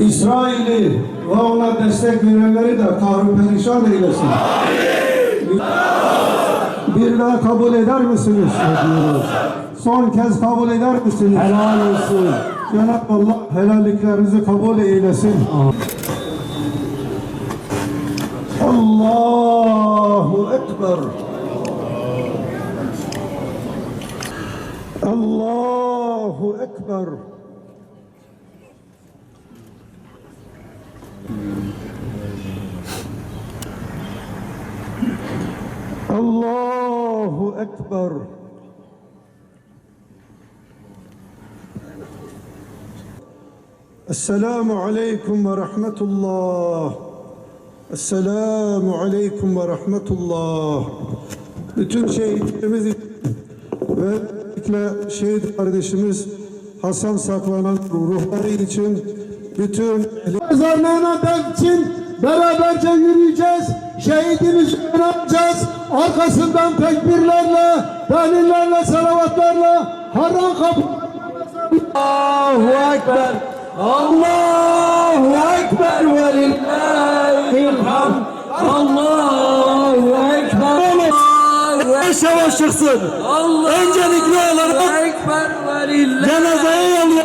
İsrail'i ve ona destek verenleri de perişan eylesin. Bir daha kabul eder misiniz? Ediyoruz. Son kez kabul eder misiniz? Helal olsun. Cenab-ı Allah helalliklerinizi kabul eylesin. Allahu Ekber. Allahu Ekber. Allahu Ekber. Esselamu Aleyküm ve Rahmetullah. Esselamu Aleyküm ve Rahmetullah. Bütün şehitlerimiz ve özellikle şehit kardeşimiz Hasan Saklanan ruhları için bütün mezarlığına için beraberce yürüyeceğiz. Şehidimizi anacağız. Arkasından tekbirlerle, delillerle, salavatlarla haram kapı Allahu Ekber. Allahu Ekber ve lillahil hamd. Allahu Ekber. Beş yavaş çıksın. Öncelikli olarak Ekber ve lillahi cenazeye yolluyor.